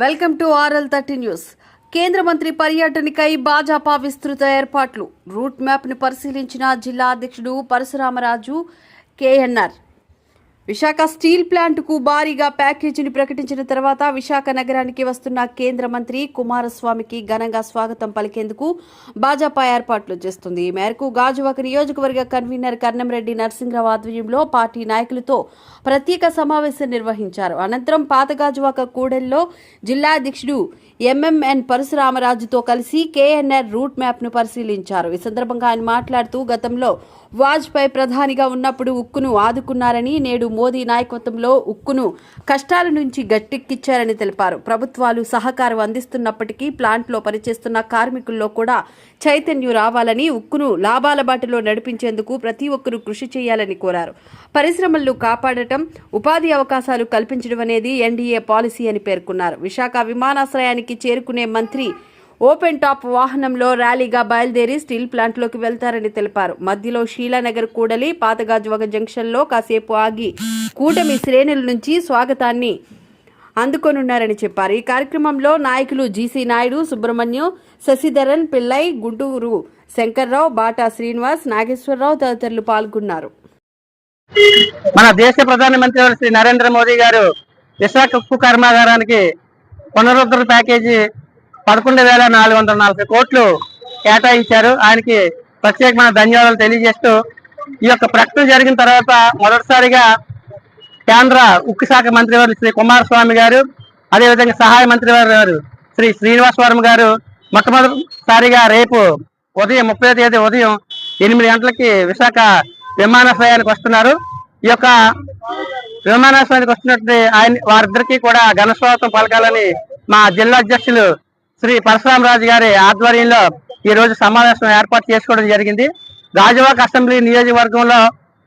Welcome to RL thirty news. కేంద్ర మంత్రి పర్యటనకై భాజపా విస్తృత ఏర్పాట్లు. రూట్ మ్యాప్ను పరిశీలించిన జిల్లా అధ్యక్షుడు పరశురామరాజు కేఎన్ఆర్. విశాఖ స్టీల్ ప్లాంట్కు భారీగా ప్యాకేజీని ప్రకటించిన తర్వాత విశాఖ నగరానికి వస్తున్న కేంద్ర మంత్రి కుమారస్వామికి ఘనంగా స్వాగతం పలికేందుకు భాజపా ఏర్పాట్లు చేస్తుంది. ఈ మేరకు గాజువాక నియోజకవర్గ కన్వీనర్ కర్ణంరెడ్డి నరసింహరావు ఆధ్వర్యంలో పార్టీ నాయకులతో ప్రత్యేక సమావేశం నిర్వహించారు. అనంతరం పాత గాజువాక కూడెల్లో జిల్లా అధ్యక్షుడు ఎంఎంఎన్ పరశురామరాజుతో కలిసి కేఎన్ఆర్ రూట్ మ్యాప్ను పరిశీలించారు. ఈ సందర్భంగా ఆయన మాట్లాడుతూ గతంలో వాజ్పేయి ప్రధానిగా ఉన్నప్పుడు ఉక్కును ఆదుకున్నారని నేడు మోదీ నాయకత్వంలో ఉక్కును కష్టాల నుంచి గట్టెక్కిచ్చారని తెలిపారు. ప్రభుత్వాలు సహకారం అందిస్తున్నప్పటికీ ప్లాంట్లో పనిచేస్తున్న కార్మికుల్లో కూడా చైతన్యం రావాలని ఉక్కును లాభాల బాటలో నడిపించేందుకు ప్రతి ఒక్కరూ కృషి చేయాలని కోరారు. పరిశ్రమలను కాపాడటం ఉపాధి అవకాశాలు కల్పించడం అనేది ఎన్డీఏ పాలసీ అని పేర్కొన్నారు. విశాఖ విమానాశ్రయానికి చేరుకునే మంత్రి ఓపెన్ టాప్ వాహనంలో ర్యాలీగా బయలుదేరి స్టీల్ ప్లాంట్లోకి వెళ్తారని తెలిపారు. మధ్యలో షీలానగర్ కూడలి పాతగాజువగ జంక్షన్లో కాసేపు ఆగి కూటమి శ్రేణుల నుంచి స్వాగతాన్ని అందుకొనున్నారని చెప్పారు. ఈ కార్యక్రమంలో నాయకులు జీసీ నాయుడు సుబ్రహ్మణ్యం శశిధరన్ పిల్లై గుంటూరు శంకర్రావు బాటా శ్రీనివాస్ నాగేశ్వరరావు తదితరులు పాల్గొన్నారు. మన దేశ ప్రధానమంత్రి శ్రీ నరేంద్ర మోదీ గారు విశాఖ ఉక్కు కర్మాగారానికి పునరుద్ధరణ ప్యాకేజీ పదకొండు వేల నాలుగు వందల నలభై కోట్లు కేటాయించారు. ఆయనకి ప్రత్యేకమైన ధన్యవాదాలు తెలియజేస్తూ ఈ యొక్క ప్రకటన జరిగిన తర్వాత మొదటిసారిగా కేంద్ర ఉక్కు శాఖ మంత్రి వారు శ్రీ కుమారస్వామి గారు అదేవిధంగా సహాయ మంత్రి వారు శ్రీ శ్రీనివాస్ వర్మ గారు మొట్టమొదటిసారిగా రేపు ఉదయం ముప్పై తేదీ ఉదయం ఎనిమిది గంటలకి విశాఖ విమానాశ్రయానికి వస్తున్నారు. ఈ యొక్క విమానాశ్రయానికి వస్తున్నట్టు ఆయన వారిద్దరికీ కూడా ఘన స్వాగతం పలకాలని మా జిల్లా అధ్యక్షులు శ్రీ పరశురామరాజు గారి ఆధ్వర్యంలో ఈ రోజు సమావేశం ఏర్పాటు చేసుకోవడం జరిగింది. గాజువాక అసెంబ్లీ నియోజకవర్గంలో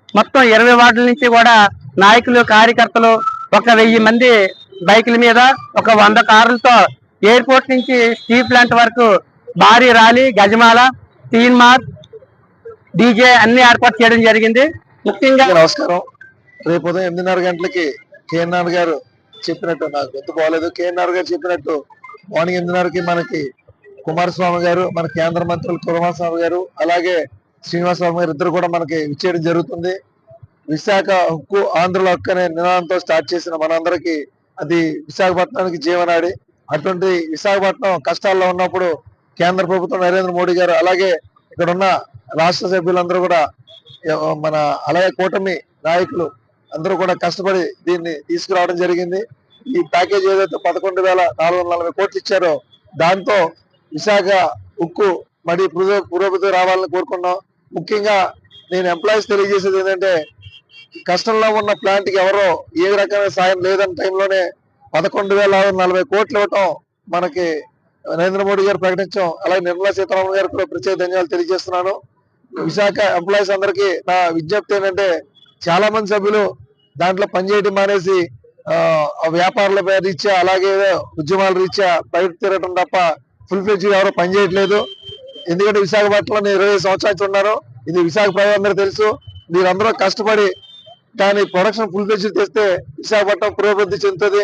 మొత్తం ఇరవై వార్డుల నుంచి కూడా నాయకులు కార్యకర్తలు ఒక వెయ్యి మంది బైకుల మీద ఒక వంద కార్లతో ఎయిర్పోర్ట్ నుంచి స్టీల్ ప్లాంట్ వరకు భారీ ర్యాలీ గజమాల తీన్మార్ డీజే అన్ని ఏర్పాటు చేయడం జరిగింది. ముఖ్యంగా నమస్కారం. రేపు ఉదయం ఎనిమిదిన్నర గంటలకి కేఎన్ఆర్ గారు చెప్పినట్టు నాకు గుర్తు బాగలేదు కేఎన్ఆర్ గారు చెప్పినట్టు మార్నింగ్ ఎనిమిదిన్నరకి మనకి కుమారస్వామి గారు మన కేంద్ర మంత్రులు కుమారస్వామి గారు అలాగే శ్రీనివాసరావు గారు ఇద్దరు కూడా మనకి ఇచ్చేయడం జరుగుతుంది. విశాఖ హక్కు ఆంధ్రుల హక్కు అనే నినాదంతో స్టార్ట్ చేసిన మనందరికీ అది విశాఖపట్నానికి జీవనాడి. అటువంటి విశాఖపట్నం కష్టాల్లో ఉన్నప్పుడు కేంద్ర ప్రభుత్వం నరేంద్ర మోడీ గారు అలాగే ఇక్కడ ఉన్న రాష్ట్ర సభ్యులందరూ కూడా మన అలాగే కూటమి నాయకులు అందరూ కూడా కష్టపడి దీన్ని తీసుకురావడం జరిగింది. ఈ ప్యాకేజ్ ఏదైతే పదకొండు వేల నాలుగు వందల నలభై కోట్లు ఇచ్చారో దాంతో విశాఖ ఉక్కు మరి పురోగతి రావాలని కోరుకున్నాం. ముఖ్యంగా నేను ఎంప్లాయీస్ తెలియజేసేది ఏంటంటే కష్టంలో ఉన్న ప్లాంట్కి ఎవరో ఏ రకమైన సాయం లేదని టైంలోనే పదకొండు వేల ఆరు నలభై కోట్లు ఇవ్వటం మనకి నరేంద్ర మోడీ గారు ప్రకటించడం అలాగే నిర్మలా సీతారామన్ గారు కూడా ప్రత్యేక ధన్యవాదాలు తెలియజేస్తున్నాను. విశాఖ ఎంప్లాయీస్ అందరికీ నా విజ్ఞప్తి ఏంటంటే చాలా మంది సభ్యులు దాంట్లో పనిచేయడం మానేసి వ్యాపారుల రీత్యా అలాగే ఉద్యమాల రీత్యా బయట తిరగటం తప్ప ఫుల్ ఫ్లెజ్ ఎవరో పనిచేయట్లేదు ఎందుకంటే విశాఖపట్నంలో నేను ఇరవై సంవత్సరాలు ఉన్నారు ఇది విశాఖ ప్రజలందరూ తెలుసు. మీరందరూ కష్టపడి దాని ప్రొడక్షన్ ఫుల్ ఫ్లెజ్ తెస్తే విశాఖపట్నం పురోభివృద్ధి చెందుతుంది.